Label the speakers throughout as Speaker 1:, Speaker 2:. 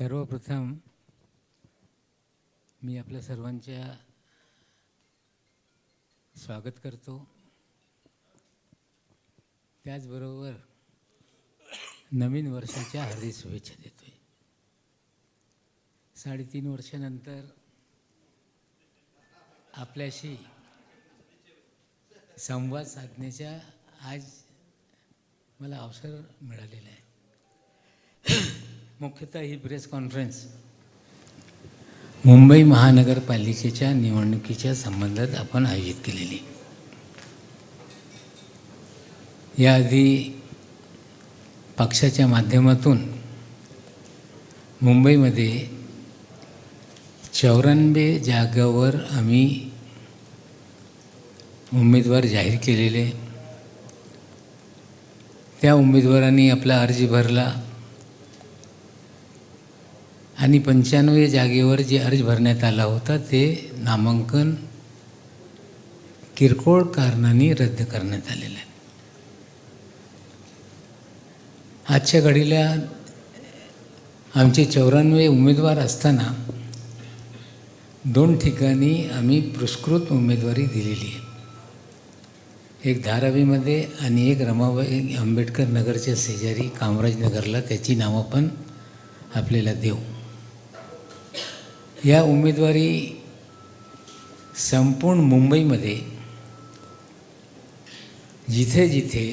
Speaker 1: सर्वप्रथम मी आपल्या सर्वांच्या स्वागत करतो. त्याचबरोबर नवीन वर्षाच्या हार्दिक शुभेच्छा देतो आहे साडेतीन वर्षानंतर आपल्याशी संवाद साधण्याचा आज मला अवसर मिळालेला आहे. मुख्यतः ही प्रेस कॉन्फरन्स. मुंबई महानगरपालिकेच्या निवडणुकीच्या संबंधात आपण आयोजित केलेली. याआधी पक्षाच्या माध्यमातून मुंबईमध्ये चौऱ्याण्णवे जागावर आम्ही उमेदवार जाहीर केलेले. त्या उमेदवारांनी आपला अर्ज भरला. आणि पंच्याण्णव जागेवर जे अर्ज भरण्यात आला होता ते नामांकन किरकोळ कारणाने रद्द करण्यात आलेलं आहे. आजच्या घडीला आमचे चौऱ्याण्णव उमेदवार असताना दोन ठिकाणी आम्ही पुरस्कृत उमेदवारी दिलेली आहे. एक धारावीमध्ये आणि एक रमाबाई आंबेडकर नगरच्या शेजारी कामराजनगरला त्याची नावं पण आपल्याला देऊ. या उमेदवारी संपूर्ण मुंबईमध्ये जिथे जिथे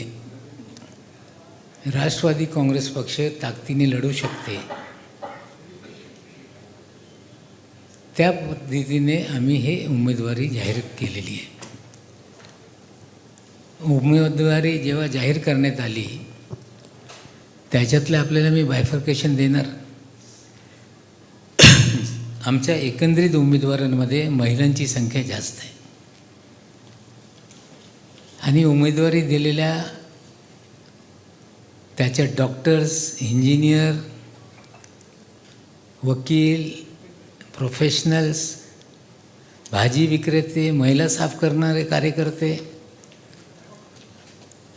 Speaker 1: राष्ट्रवादी काँग्रेस पक्ष ताकदीने लढू शकते त्या पद्धतीने आम्ही हे उमेदवारी जाहीर केलेली आहे. उमेदवारी जेव्हा जाहीर करण्यात आली त्याच्यातलं आपल्याला मी बायफर्केशन देणार. आमच्या एकंदरीत उमेदवारांमध्ये महिलांची संख्या जास्त आहे. आणि उमेदवारी दिलेल्या त्याच्या डॉक्टर्स इंजिनियर वकील प्रोफेशनल्स भाजी विक्रेते महिला साफ करणारे कार्यकर्ते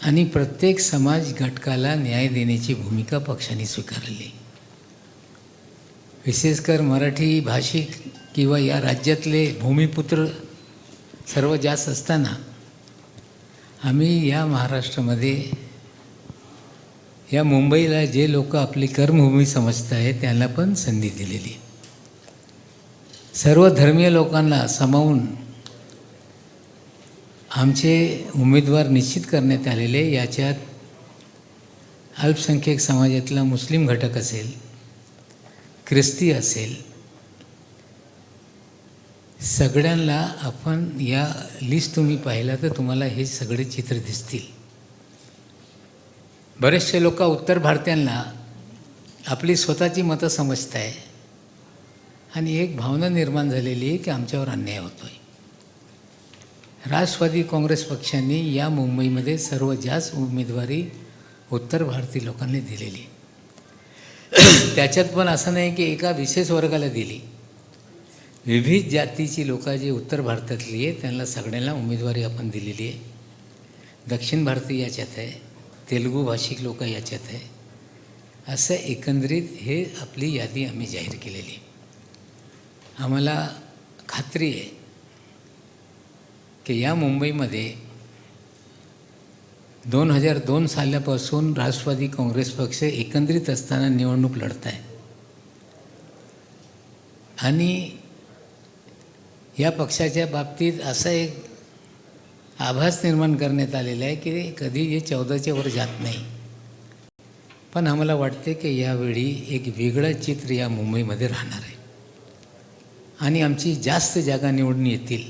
Speaker 1: आणि प्रत्येक समाज घटकाला न्याय देण्याची भूमिका पक्षाने स्वीकारली. विशेषकर मराठी भाषिक किंवा या राज्यातले भूमिपुत्र सर्व जास्त असताना आम्ही या महाराष्ट्रामध्ये या मुंबईला जे लोक आपली कर्मभूमी समजत आहे त्यांना पण संधी दिलेली सर्व धर्मीय लोकांना सामावून आमचे उमेदवार निश्चित करण्यात आलेले याच्यात अल्पसंख्याक समाजातला मुस्लिम घटक असेल ख्रिस्ती असेल सगळ्यांना आपण या लिस्ट तुम्ही पाहिला तर तुम्हाला हे सगळे चित्र दिसतील. बरेचसे लोक उत्तर भारतीयांना आपली स्वतःची मतं समजत आहे आणि एक भावना निर्माण झालेली आहे की आमच्यावर अन्याय होतो आहे राष्ट्रवादी काँग्रेस पक्षाने या मुंबईमध्ये सर्व जास्त उमेदवारी उत्तर भारतीय लोकांनी दिलेली त्याच्यात पण असं नाही की एका विशेष वर्गाला दिली. विविध जातीची लोकं जी उत्तर भारतातली आहे त्यांना सगळ्यांना उमेदवारी आपण दिलेली आहे. दक्षिण भारतीय याच्यात आहे तेलुगू भाषिक लोक याच्यात आहे. असं एकंदरीत हे आपली यादी आम्ही जाहीर केलेली आहे. आम्हाला खात्री आहे की या मुंबईमध्ये दोन हजार दोन सालापासून राष्ट्रवादी काँग्रेस पक्ष एकंदरीत असताना निवडणूक लढत आहे आणि या पक्षाच्या बाबतीत असा एक आभास निर्माण करण्यात आलेला आहे की कधी हे चौदाच्या वर जात नाही. पण आम्हाला वाटते की यावेळी एक वेगळं चित्र या मुंबईमध्ये राहणार आहे. आणि आमची जास्त जागा निवडून येतील.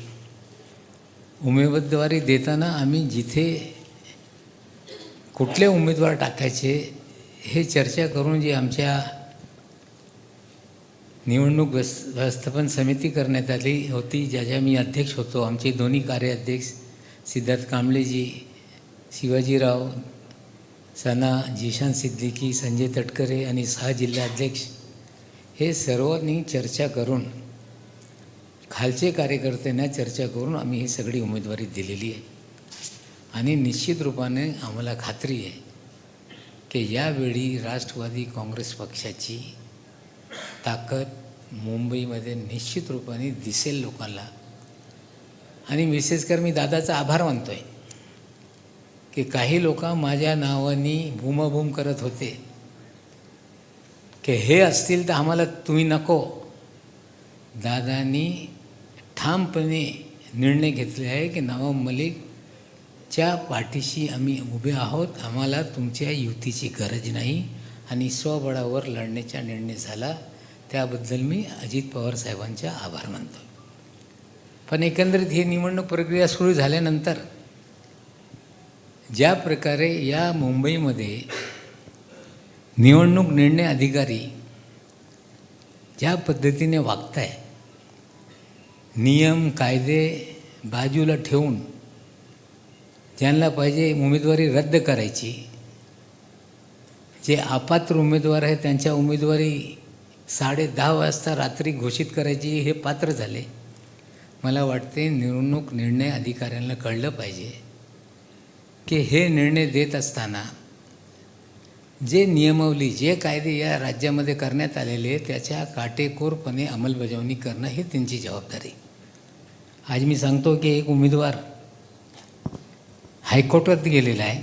Speaker 1: उमेदवारी देताना आम्ही जिथे कुठले उमेदवार टाकायचे हे चर्चा करून जी आमच्या निवडणूक व्यवस्थापन समिती करण्यात आली होती ज्याच्या मी अध्यक्ष होतो. आमचे दोन्ही कार्याध्यक्ष सिद्धार्थ कांबळेजी शिवाजीराव सना जिशान सिद्दीकी संजय तटकरे आणि सहा जिल्हाध्यक्ष हे सर्वांनी चर्चा करून खालचे कार्यकर्त्यांना चर्चा करून आम्ही ही सगळी उमेदवारी दिलेली आहे. आणि निश्चित रूपाने आम्हाला खात्री आहे की यावेळी राष्ट्रवादी काँग्रेस पक्षाची ताकद मुंबईमध्ये निश्चित रूपाने दिसेल लोकांना. आणि विशेष कर मी दादाचा आभार मानतो आहे की काही लोक माझ्या नावानी भूमभूम करत होते. की हे असतील तर आम्हाला तुम्ही नको. दादांनी ठामपणे निर्णय घेतले आहे की नवाब च्या पाठीशी आम्ही उभे आहोत. आम्हाला तुमच्या युतीची गरज नाही. आणि स्वबळावर लढण्याचा निर्णय झाला. त्याबद्दल मी अजित पवार साहेबांचा आभार मानतो. पण एकंदरीत ही निवडणूक प्रक्रिया सुरू झाल्यानंतर ज्या प्रकारे या मुंबईमध्ये निवडणूक निर्णय अधिकारी ज्या पद्धतीने वागताय नियम कायदे बाजूला ठेवून ज्यांना पाहिजे उमेदवारी रद्द करायची. जे अपात्र उमेदवार आहे त्यांच्या उमेदवारी साडे दहा वाजता रात्री घोषित करायची हे पात्र झाले. मला वाटते निवडणूक निर्णय अधिकाऱ्यांना कळलं पाहिजे की हे निर्णय देत असताना जे नियमावली जे कायदे या राज्यामध्ये करण्यात आलेले त्याच्या काटेकोरपणे अंमलबजावणी करणं ही त्यांची जबाबदारी. आज मी सांगतो की एक उमेदवार हायकोर्टात गेलेला आहे.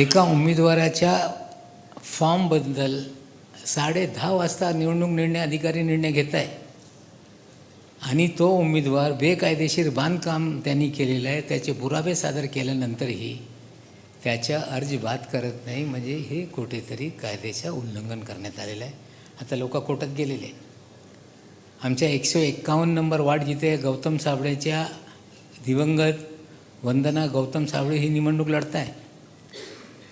Speaker 1: एका उमेदवाराच्या फॉर्मबद्दल साडे दहा वाजता निवडणूक निर्णय अधिकारी निर्णय घेत आहे आणि तो उमेदवार बेकायदेशीर बांधकाम त्यांनी केलेलं आहे. त्याचे पुरावे सादर केल्यानंतरही त्याच्या अर्ज बाद करत नाही. म्हणजे हे कुठेतरी कायद्याचं उल्लंघन करण्यात आलेलं आहे. आता लोक कोर्टात गेलेले आमच्या एकशे एक्कावन्न नंबर वार्ड जिथे गौतम साबळेच्या दिवंगत वंदना गौतम साबळे ही निवडणूक लढत आहे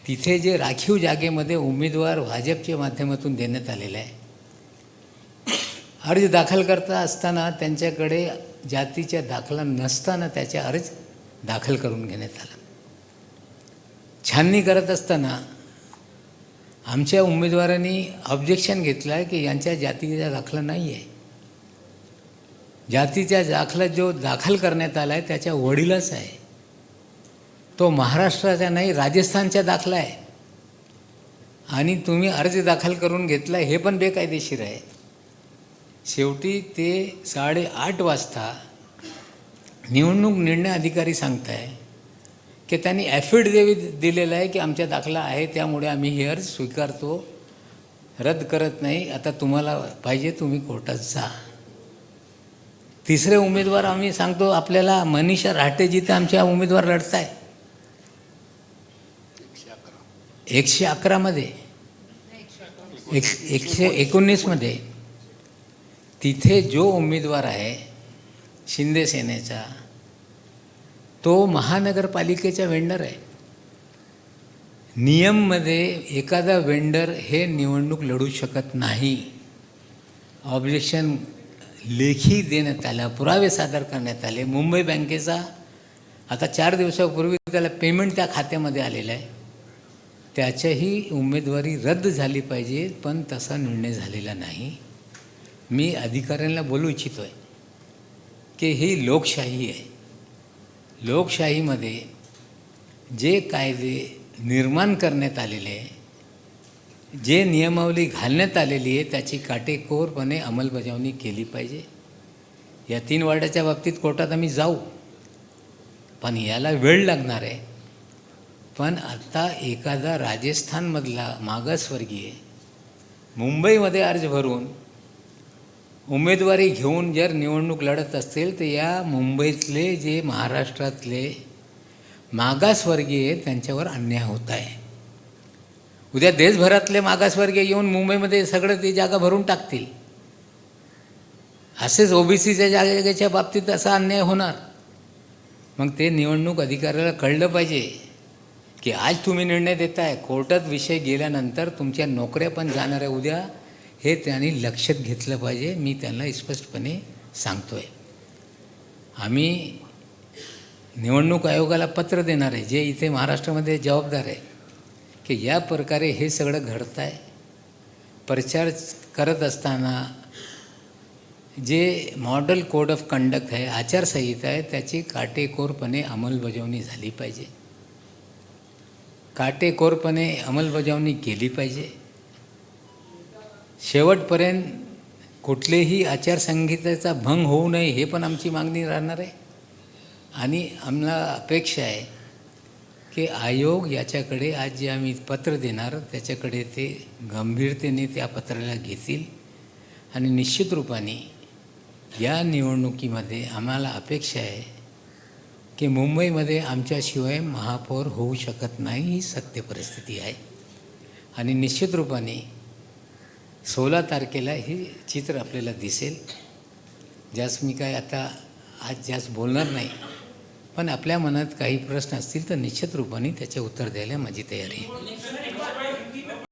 Speaker 1: तिथे जे राखीव जागेमध्ये उमेदवार भाजपच्या माध्यमातून देण्यात आलेला आहे. अर्ज दाखल करता असताना त्यांच्याकडे जातीच्या दाखला नसताना त्याचा अर्ज दाखल करून घेण्यात आला. छाननी करत असताना आमच्या उमेदवारांनी ऑब्जेक्शन घेतलं आहे की यांच्या जातीचा दाखला नाही आहे जातीचा दाखला जो दाखल करण्यात आला आहे त्याच्या वडीलच आहे. तो महाराष्ट्राचा नाही राजस्थानचा दाखला आहे. आणि तुम्ही अर्ज दाखल करून घेतला हे पण बेकायदेशीर आहे. शेवटी ते साडेआठ वाजता निवडणूक निर्णय अधिकारी सांगताय की त्यांनी ॲफिडेविट दिलेलं आहे की आमच्या दाखला आहे त्यामुळे आम्ही हे अर्ज स्वीकारतो. रद्द करत नाही आता तुम्हाला पाहिजे तुम्ही कोर्टात जा. तिसरे उमेदवार आम्ही सांगतो आपल्याला मनीषा राहटे जिथे आमच्या उमेदवार लढत आहे एकशे अकरामध्ये एक एकशे एकोणीसमध्ये तिथे जो उमेदवार आहे शिंदे सेनेचा तो महानगरपालिकेचा वेंडर आहे. नियममध्ये एखादा वेंडर हे निवडणूक लढू शकत नाही. ऑब्जेक्शन लेखी देण्यात आलं पुरावे सादर करण्यात आले. मुंबई बँकेचा आता चार दिवसापूर्वी त्याला पेमेंट त्या खात्यामध्ये आलेलं आहे. त्याच्याही उमेदवारी रद्द झाली पाहिजे पण तसा निर्णय झालेला नाही. मी अधिकाऱ्यांना बोलू इच्छितो आहे की ही लोकशाही आहे. लोकशाहीमध्ये जे कायदे निर्माण करण्यात आलेले आहे जे नियमावली घालण्यात आलेली आहे त्याची काटेकोरपणे अंमलबजावणी केली पाहिजे. या तीन वार्डाच्या बाबतीत कोर्टात आम्ही जाऊ पण याला वेळ लागणार आहे. पण आता एखादा राजस्थानमधला मागासवर्गीय मुंबईमध्ये अर्ज भरून उमेदवारी घेऊन जर निवडणूक लढत असतील तर या मुंबईतले जे महाराष्ट्रातले मागासवर्गीय त्यांच्यावर अन्याय होत आहे. उद्या देशभरातले मागासवर्गीय येऊन मुंबईमध्ये सगळं ती जागा भरून टाकतील. असेच ओबीसीच्या जागेच्या बाबतीत असा अन्याय होणार. मग ते निवडणूक अधिकाऱ्याला कळलं पाहिजे. की आज तुम्ही निर्णय देताय कोर्टात विषय गेल्यानंतर तुमच्या नोकऱ्या पण जाणार आहे उद्या हे त्यांनी लक्षात घेतलं पाहिजे. मी त्यांना स्पष्टपणे सांगतो आहे आम्ही निवडणूक आयोगाला पत्र देणार आहे जे इथे महाराष्ट्रामध्ये जबाबदार आहे की या प्रकारे हे सगळं घडतं आहे प्रचार करत असताना जे मॉडल कोड ऑफ कंडक्ट आहे आचारसंहिता आहे त्याची काटेकोरपणे अंमलबजावणी झाली पाहिजे. काटेकोरपणे अंमलबजावणी केली पाहिजे. शेवटपर्यंत कुठलेही आचारसंहितेचा भंग होऊ नये हे पण आमची मागणी राहणार आहे. आणि आम्हाला अपेक्षा आहे की आयोग याच्याकडे आज जे आम्ही पत्र देणार त्याच्याकडे ते गंभीरतेने त्या पत्राला घेतील. आणि निश्चित रूपाने या निवडणुकीमध्ये आम्हाला अपेक्षा आहे की मुंबईमध्ये आमच्याशिवाय महापौर होऊ शकत नाही ही सत्य परिस्थिती आहे. आणि निश्चित रूपाने सोळा तारखेला हे चित्र आपल्याला दिसेल. ज्यास मी काय आता आज जास्त बोलणार नाही पण आपल्या मनात काही प्रश्न असतील तर निश्चित रूपाने त्याचे उत्तर द्यायला माझी तयारी आहे.